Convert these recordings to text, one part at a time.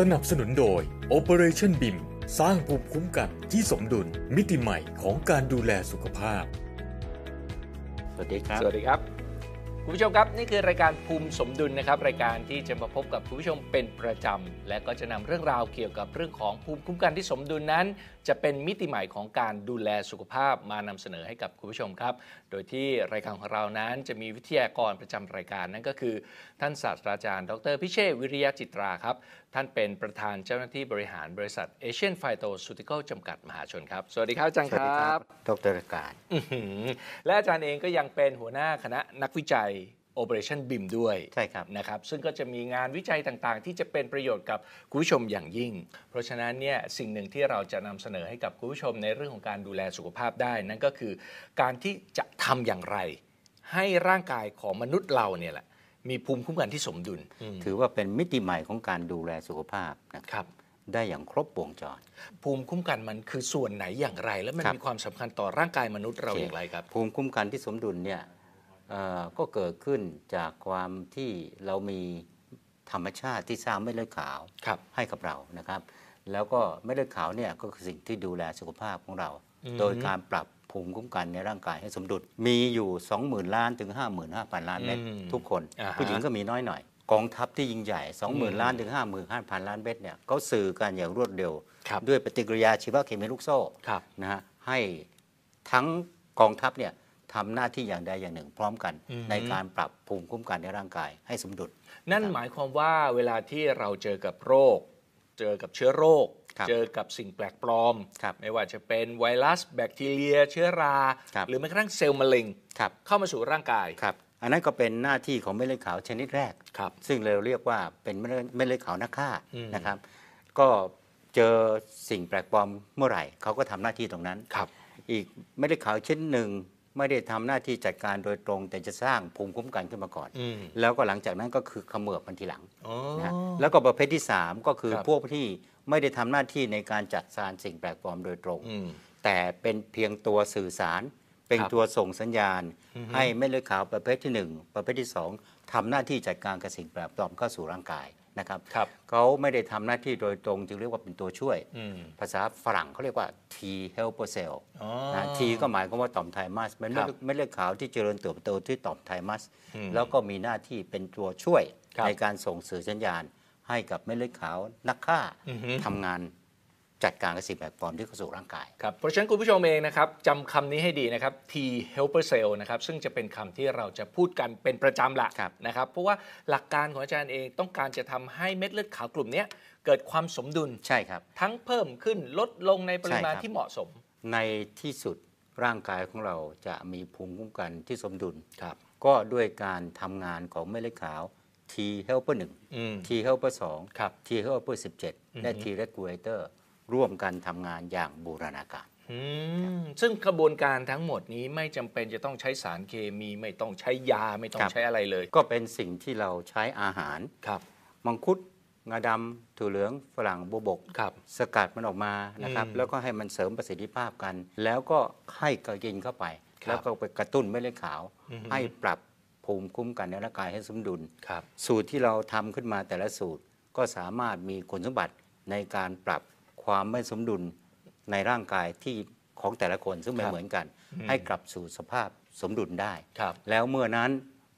สนับสนุนโดย Operation BIM สร้างภูมิคุ้มกันที่สมดุลมิติใหม่ของการดูแลสุขภาพ สวัสดีครับ สวัสดีครับ คุณผู้ชมครับ นี่คือรายการภูมิสมดุลนะครับ รายการที่จะมาพบกับคุณผู้ชมเป็นประจำ และก็จะนำเรื่องราวเกี่ยวกับเรื่องของภูมิคุ้มกันที่สมดุลนั้น จะเป็นมิติใหม่ของการดูแลสุขภาพมานำเสนอให้กับคุณผู้ชมครับ โดยที่รายการของเรานั้นจะมีวิทยากรประจำรายการนั่นก็คือ ท่านศาสตราจารย์ ดร พิเชษฐ์วิริยะจิตราครับท่านเป็นประธานเจ้าหน้าที่บริหารบริษัทเอเชียนไฟโตซูติคอลจำกัดมหาชนครับ สวัสดีครับอาจารย์สวัสดีคครัรับบดรการอื้อหือและอาจารย์เองก็ยังเป็นหัวหน้าคณะนักวิจัย Operation BIM ด้วยใช่ครับนะครับซึ่งก็จะมีงานวิจัยต่างๆ ที่จะเป็นประโยชน์กับคุณผู้ชมอย่างยิ่ง เพราะฉะนั้นเนี่ยสิ่งหนึ่งที่เราจะนำเสนอให้กับคุณผู้ชมในเรื่องของการดูแลสุขภาพได้ นั่นก็คือการที่จะทำอย่างไร ให้ร่างกายของมนุษย์เราเนี่ยแหละมีภูมิคุ้มกันที่สมดุล ถือว่าเป็นมิติใหม่ของการดูแลสุขภาพนะคครับรับได้อย่างครบวงจร ภูมิคุ้มกันมันคือส่วนไหนอย่างไร และมันครับมีความสำคัญต่อร่างกายมนุษย์เราโอเคอย่างไรครับ ภูมิคุ้มกันที่สมดุลเนี่ยเอ่อ ก็เกิดขึ้นจากความที่เรามีธรรมชาติที่สร้างเม็ดเลือดขาวครับให้กับเรานะครับ แล้วก็เม็ดเลือดขาวเนี่ยก็คือสิ่งที่ดูแลสุขภาพของเราอืมโดยการปรับภูมิคุ้มกันในร่างกายให้สมดุลมีอยู่ 20,000 ล้านถึง 55,000 ล้านเม็ดอืมทุกคนอ่าฮะผู้หญิงก็มีน้อยหน่อยกองทัพที่ยิ่งใหญ่ 20,000 ล้านถึง 55,000 ล้านเม็ดเนี่ยเขาสื่อกันอย่างรวดเร็วครับด้วยปฏิกิริยาชีวเคมีลูกโซ่ครับนะฮะให้ทั้งกองทัพเนี่ย ทำหน้าที่อย่างใดอย่างหนึ่ง พร้อมกันอือฮึในการปรับภูมิคุ้มกันในร่างกายให้สมดุล นั่นหมายความว่าเวลาที่เราเจอกับโรค เจอกับเชื้อโรคครับเจอกับสิ่งแปลกปลอมครับไม่ว่าจะเป็นไวรัส แบคทีเรีย เชื้อราครับหรือแม้กระทั่งเซลล์มะเร็งครับเข้ามาสู่ร่างกายครับอันนั้นก็เป็นหน้าที่ของเม็ดเลือดขาวชนิดแรกครับซึ่งเราเรียกว่าเป็นเม็ดเลือดเม็ดเลือดขาวนักฆ่าอืมนะครับ ก็เจอสิ่งแปลกปลอมเมื่อไหร่เขาก็ทำหน้าที่ตรงนั้นครับอีกเม็ดเลือดขาวชนิดหนึ่ง ไม่ได้ทำหน้าที่จัดการโดยตรง แต่จะสร้างภูมิคุ้มกันขึ้นมาก่อนอืมแล้วก็หลังจากนั้นก็คือเขมือบมันทีหลังอ๋อนะฮะแล้วก็ประเภทที่ 3 ก็คือครับพวกที่ไม่ได้ทำหน้าที่ในการจัดสารสิ่งแปลกปลอมโดยตรงอืมแต่เป็นเพียงตัวสื่อสาร เป็นครับตัวส่งสัญญาณอือฮึให้เม็ดเลือดขาวประเภทที่ 1 ประเภทที่ 2ทำหน้าที่จัดการกับสิ่งแปลกปลอมเข้าสู่ร่างกาย นะครับครับเขาไม่ได้ทำหน้าที่โดยตรงจึงเรียกว่าเป็นตัวช่วยอืมภาษาฝรั่งเขาเรียกว่า T helper cell อ๋อนะ T ก็หมายความว่าต่อมไทมัสเป็นครับเม็ดเลือดขาวที่เจริญเติบโตที่ต่อมไทมัสอืมแล้วก็มีหน้าที่เป็นตัวช่วยครับในการส่งสื่อสัญญาณให้กับเม็ดเลือดขาวนักฆ่าอือฮึทำงาน จัดการกับสิ่งแปลกปลอมที่เข้าสู่ร่างกาย ครับ เพราะฉะนั้นคุณผู้ชมเองนะครับจำคำนี้ให้ดีนะครับ T helper cell นะครับซึ่งจะเป็นคำที่เราจะพูดกันเป็นประจำละครับ นะครับ เพราะว่าหลักการของอาจารย์เองต้องการจะทำให้เม็ดเลือดขาวกลุ่มเนี้ยเกิดความสมดุล ใช่ครับ ทั้งเพิ่มขึ้นลดลงในปริมาณใช่ครับ ที่เหมาะสม ในที่สุดร่างกายของเราจะมีภูมิคุ้มกันที่สมดุล ครับ ก็ด้วยการทำงานของเม็ดเลือดขาว T helper อืม 1 T helper ครับ2 T helper 17 และ T regulator ร่วมกันทำงานอย่างบูรณาการอืมซึ่งกระบวนการทั้งหมดนี้ไม่จำเป็นจะต้องใช้สารเคมีไม่ต้องใช้ยาไม่ต้อครังบใช้อะไรเลย ก็เป็นสิ่งที่เราใช้อาหารครับ มังคุดงาดำถั่วเหลืองฝรั่งบัวบกครับ สกัดมันออกมานะครับอืมแล้วก็ให้มันเสริมประสิทธิภาพกัน แล้วก็ให้กกินเข้าไปครับแล้วก็ไปกระตุ้นเม็ดเลือดขาวอือฮึให้ปรับภูมิคุ้มกันในร่างกายให้สมดุลครับสูตรที่เราทำขึ้นมาแต่ละสูตรก็สามารถมีคุณสมบัติในการปรับ ความไม่สมดุลในร่างกายที่ของแต่ละคนซึ่งไม่ครับเหมือนกันอืมให้กลับสู่สภาพสมดุลได้ครับแล้วเมื่อนั้น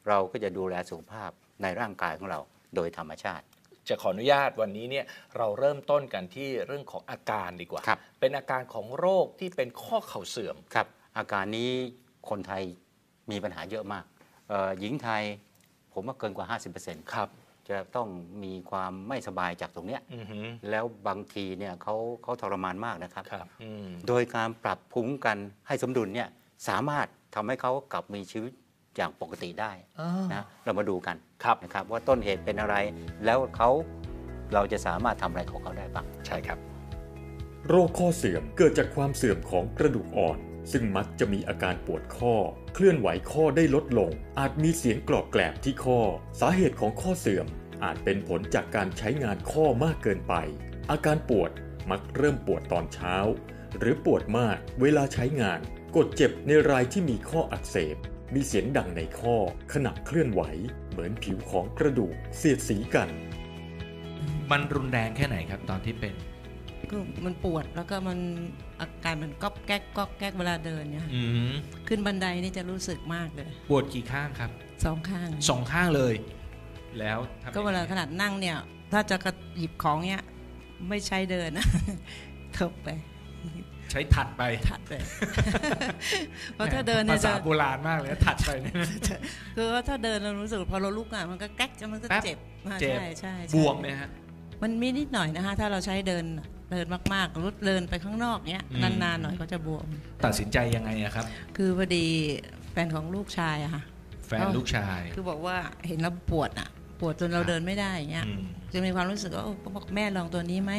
เราก็จะดูแลสุขภาพในร่างกายของเราโดยธรรมชาติ จะขออนุญาตวันนี้เนี่ยเราเริ่มต้นกันที่เรื่องของอาการดีกว่าครับเป็นอาการของโรคที่เป็นข้อเข่าเสื่อมครับ อาการนี้คนไทยมีปัญหาเยอะมากเอ่อหญิงไทยผมว่าเกินกว่า 50%ครับ จะต้องมีความไม่สบายจากตรงเนี้ยอือหือ แล้วบางทีเนี่ยเขาเขาทรมานมากนะครับ ครับอืมโดยการปรับภูมิคุ้มกันให้สมดุลเนี่ยสามารถทำให้เขากลับมีชีวิตอย่างปกติได้อ่านะเรามาดูกันครับ นะครับ ว่าต้นเหตุเป็นอะไร แล้วเขาเราจะสามารถทำอะไรของเขาได้บ้าง ใช่ครับ โรคข้อเสื่อมเกิดจากความเสื่อมของกระดูกอ่อน ซึ่งมักจะมีอาการปวดข้อ เคลื่อนไหวข้อได้ลดลง อาจมีเสียงกรอบแกรบที่ข้อ สาเหตุของข้อเสื่อม อาจเป็นผลจากการใช้งานข้อมากเกินไป อาการปวดมักเริ่มปวดตอนเช้า หรือปวดมากเวลาใช้งาน กดเจ็บในรายที่มีข้ออักเสบ มีเสียงดังในข้อ ขณะเคลื่อนไหว เหมือนผิวของกระดูกเสียดสีกัน มันรุนแรงแค่ไหนครับตอนที่เป็น คือมันปวดแล้วก็มันอาการมันก๊อบแก๊กก๊อบแก๊กเวลาเดินเนี่ยอืมขึ้นบันไดนี่จะรู้สึกมากเลย ปวดกี่ข้างครับสองข้างสองข้างเลย แล้วทำก็เวลาขนาดนั่งเนี่ย ถ้าจะกระหยิบของเนี่ยไม่ใช้เดินนะเถิบไป ใช้ถัดไปถัดไปเพราะถ้าเดินเนี่ยภาษาจะโบราณมากเลยถัดไปเนี่ยคือว่าถ้าเดินเรารู้สึกพอเราลุกอะมันก็แก๊กมันก็แป๊บเจ็บอ่าเจ็บใช่ใช่ใช่บวมไหมฮะมันมีนิดหน่อยนะคะถ้าเราใช้เดิน เดินมากๆรุดเดินไปข้างนอกเนี้ยอืม นานๆหน่อยก็จะบวม ตัดสินใจยังไงอะครับ คือพอดีแฟนของลูกชายอะค่ะ แฟนลูกชายคือบอกว่าเห็นแล้วปวดอะปวดจนเราเดินไม่ได้อย่างเงี้ยอืมจะมีความรู้สึกว่าโอ้ก็บอกแม่ลองตัวนี้ไหม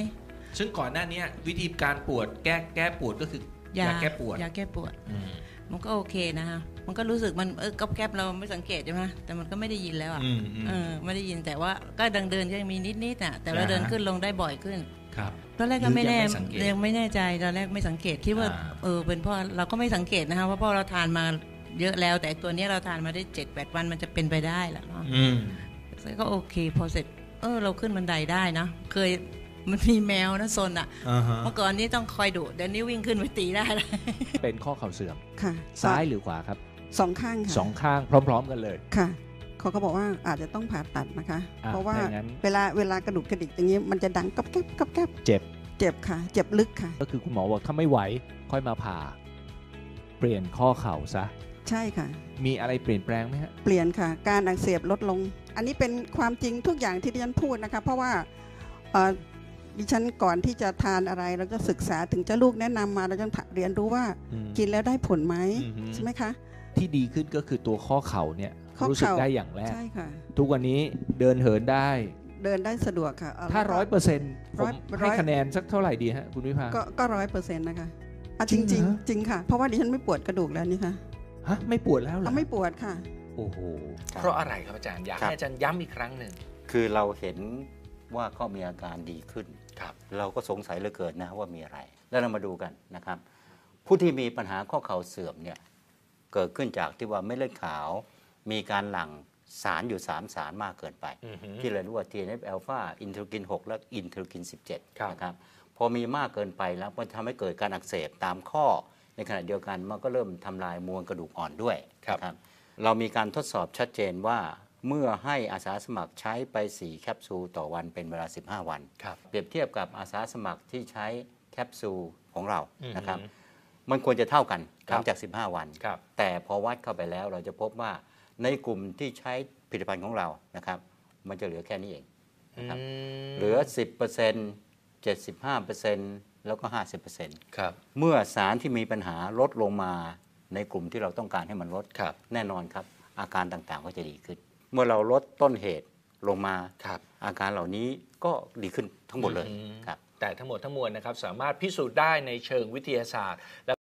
ซึ่งก่อนหน้าเนี้ยวิธีการปวดแก้แก้ปวดก็คือยาแก้ปวดยาแก้ปวด อืม มันก็โอเคนะคะมันก็รู้สึกมันเออก๊อบแก๊บเราไม่สังเกตใช่ไหมแต่มันก็ไม่ได้ยินแล้วอะอืมอืมเออไม่ได้ยินแต่ว่าก็ดังเดินก็ยังมีนิดๆอะแต่เราอ่าฮะเดินขึ้นลงได้บ่อยขึ้นครับตอนแรกก็ไม่แน่หรือยังไม่สังเกตยังไม่แน่ใจตอนแรกไม่สังเกตคิดว่าอ่าเออเป็นเพราะเราก็ไม่สังเกตนะคะว่าเพราะเราทานมาเยอะแล้ว แต่ตัวเนี้ยเราทานมาได้เจ็ดแปดวันมันจะเป็นไปได้แหละเนาะอืมก็โอเค พอเสร็จเออเราขึ้นบันไดได้นะเคย มันมีแมวนะซนอะอ่าฮะเมื่อก่อนนี้ต้องคอยดุเดี๋ยวนี้วิ่งขึ้นไปตีได้แล้ว เป็นข้อเข่าเสื่อมค่ะซ้ายหรือขวาครับสองข้างค่ะสองข้างพร้อม ๆ กันเลย ค่ะเขาก็บอกว่าอาจจะต้องผ่าตัดนะคะ อะเพราะว่าถ้าอย่างนั้น เวลาเวลากระดูกกระดิกอย่างนี้มันจะดังก๊อบแก๊บก๊อบแก๊บเจ็บ เจ็บค่ะ เจ็บลึกค่ะ ก็คือคุณหมอบอกถ้าไม่ไหว ค่อยมาผ่า เปลี่ยนข้อเข่าซะ ใช่ค่ะ มีอะไรเปลี่ยนแปลงไหมฮะ เปลี่ยนค่ะ การอักเสบลดลง อันนี้เป็นความจริงทุกอย่างที่ดิฉันพูดนะคะ เพราะว่าเอ่อ ดิฉันก่อนที่จะทานอะไรเราจะศึกษาถึงจะลูกแนะนำมาเราจะเรียนรู้ว่าอืมกินแล้วได้ผลไหมอือฮึ ใช่ไหมคะ ที่ดีขึ้นก็คือตัวข้อเข่าเนี่ยข้อรู้สึกเข่า ได้อย่างแรก ใช่ค่ะ ทุกวันนี้เดินเหินได้ เดินได้สะดวกค่ะเถ้าแล้วก็ร้อยเปอร์เซ็นต์ผร้มอยให้ร้อย คะแนนสักเท่าไหร่ดีฮะคุณวิภา ก็ก็ร้อยเปอร์เซ็นต์นะคะอะจจริริงงเหรอจริงค่ะ เพราะว่าดิฉันไม่ปวดกระดูกแล้วนี่ค่ะฮะไม่ปวดแล้วเหรอเอาไม่ปวดค่ะ โอ้โห เพราะอะไรครับอาจารย์อยากครับ ให้อาจารย์ย้ำอีกครั้งหนึ่ง คือเราเห็น ว่าเขามีอาการดีขึ้นครับเราก็สงสัยเหลือเกินนะว่ามีอะไร แล้วเรามาดูกันนะครับ ผู้ที่มีปัญหาข้อเข่าเสื่อมเนี่ยเกิดขึ้นจากที่ว่าเม็ดเลือดขาว มีการหลั่งสารอยู่ 3 สารมากเกินไปอือฮึที่เราเรียกว่า TNF อ l p h a อินเทอร์กิน 6 และอินเทอร์กิน 17ครับนะครับ พอมีมากเกินไปแล้วมันทำให้เกิดการอักเสบตามข้อ ในขณะเดียวกันมันก็เริ่มทำลายมวลกระดูกอ่อนด้วยนะครับ เรามีการทดสอบชัดเจนว่า เมื่อให้อาสาสมัครใช้ไป 4 แคปซูลต่อวันเป็นเวลา 15 วัน ครับ เปรียบเทียบกับอาสาสมัครที่ใช้แคปซูลของเราอืมนะครับ มันควรจะเท่ากันคหรับลังจาก 15 วัน ครับ แต่พอวัดเข้าไปแล้วเราจะพบว่าในกลุ่มที่ใช้ผลิตภัณฑ์ของเรานะครับ มันจะเหลือแค่นี้เอง นะครับ อืมเหลือ 10% 75%แล้วก็ 50%ครับเมื่อสารที่มีปัญหาลดลงมาในกลุ่มที่เราต้องการให้มันลด ครับ แน่นอนครับ อาการต่างๆก็จะดีขึ้น เมื่อเราลดต้นเหตุลงมา ครับอาการเหล่านี้ก็ดีขึ้นทั้งหมดเลยอืมครับ แต่ทั้งหมดทั้งมวลนะครับ สามารถพิสูจน์ได้ในเชิงวิทยาศาสตร์